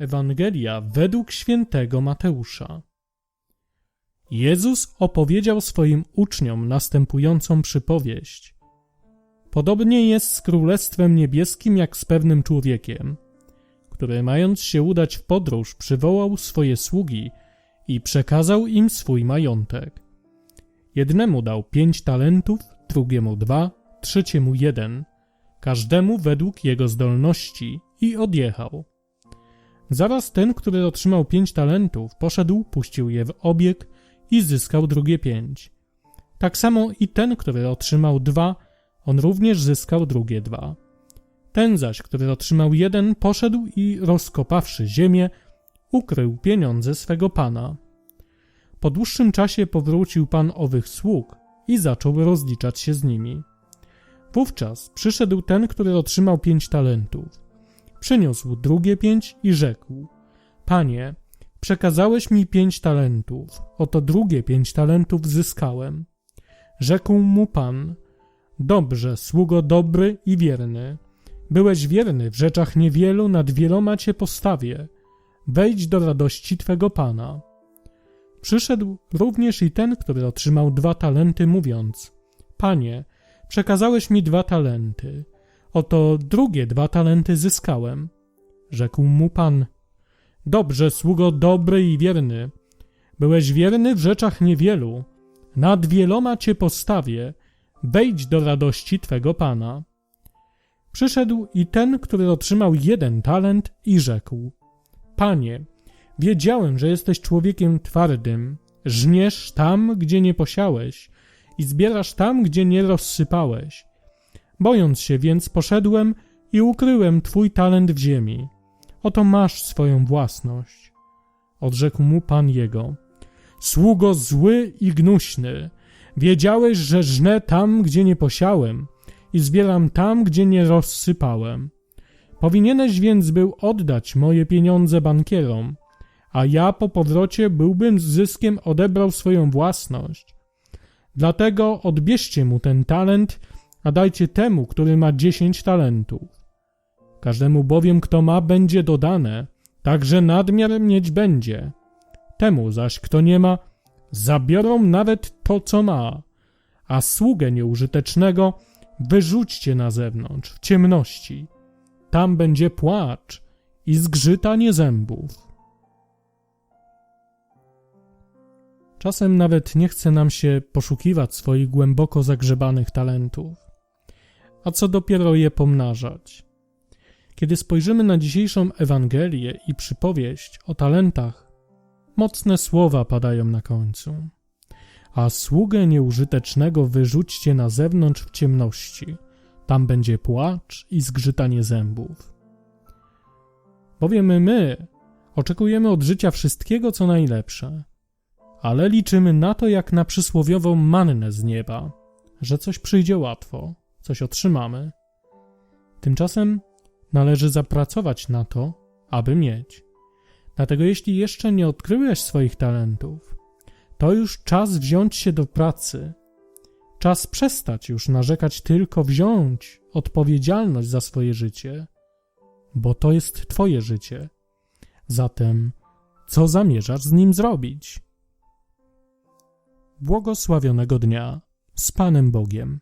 Ewangelia według świętego Mateusza. Jezus opowiedział swoim uczniom następującą przypowieść. Podobnie jest z Królestwem Niebieskim jak z pewnym człowiekiem, który mając się udać w podróż przywołał swoje sługi i przekazał im swój majątek. Jednemu dał pięć talentów, drugiemu dwa, trzeciemu jeden, każdemu według jego zdolności i odjechał. Zaraz ten, który otrzymał pięć talentów, poszedł, puścił je w obieg i zyskał drugie pięć. Tak samo i ten, który otrzymał dwa, on również zyskał drugie dwa. Ten zaś, który otrzymał jeden, poszedł i rozkopawszy ziemię, ukrył pieniądze swego pana. Po dłuższym czasie powrócił pan owych sług i zaczął rozliczać się z nimi. Wówczas przyszedł ten, który otrzymał pięć talentów. Przyniósł drugie pięć i rzekł: Panie, przekazałeś mi pięć talentów, oto drugie pięć talentów zyskałem. Rzekł mu pan: Dobrze, sługo dobry i wierny. Byłeś wierny w rzeczach niewielu, nad wieloma cię postawię. Wejdź do radości twego pana. Przyszedł również i ten, który otrzymał dwa talenty, mówiąc: Panie, przekazałeś mi dwa talenty. Oto drugie dwa talenty zyskałem. Rzekł mu pan: Dobrze, sługo dobry i wierny. Byłeś wierny w rzeczach niewielu. Nad wieloma cię postawię. Wejdź do radości twego pana. Przyszedł i ten, który otrzymał jeden talent i rzekł: Panie, wiedziałem, że jesteś człowiekiem twardym. Żniesz tam, gdzie nie posiałeś i zbierasz tam, gdzie nie rozsypałeś. Bojąc się więc poszedłem i ukryłem twój talent w ziemi. Oto masz swoją własność. Odrzekł mu pan jego. Sługo zły i gnuśny, wiedziałeś, że żnę tam, gdzie nie posiałem i zbieram tam, gdzie nie rozsypałem. Powinieneś więc był oddać moje pieniądze bankierom, a ja po powrocie byłbym z zyskiem odebrał swoją własność. Dlatego odbierzcie mu ten talent, a dajcie temu, który ma dziesięć talentów. Każdemu bowiem, kto ma, będzie dodane, także nadmiar mieć będzie. Temu zaś, kto nie ma, zabiorą nawet to, co ma. A sługę nieużytecznego wyrzućcie na zewnątrz, w ciemności. Tam będzie płacz i zgrzytanie zębów. Czasem nawet nie chce nam się poszukiwać swoich głęboko zagrzebanych talentów, a co dopiero je pomnażać. Kiedy spojrzymy na dzisiejszą Ewangelię i przypowieść o talentach, mocne słowa padają na końcu. A sługę nieużytecznego wyrzućcie na zewnątrz w ciemności, tam będzie płacz i zgrzytanie zębów. Bowiem my oczekujemy od życia wszystkiego, co najlepsze, ale liczymy na to jak na przysłowiową mannę z nieba, że coś przyjdzie łatwo, coś otrzymamy. Tymczasem należy zapracować na to, aby mieć. Dlatego jeśli jeszcze nie odkryłeś swoich talentów, to już czas wziąć się do pracy. Czas przestać już narzekać, tylko wziąć odpowiedzialność za swoje życie, bo to jest Twoje życie. Zatem, co zamierzasz z nim zrobić? Błogosławionego dnia z Panem Bogiem.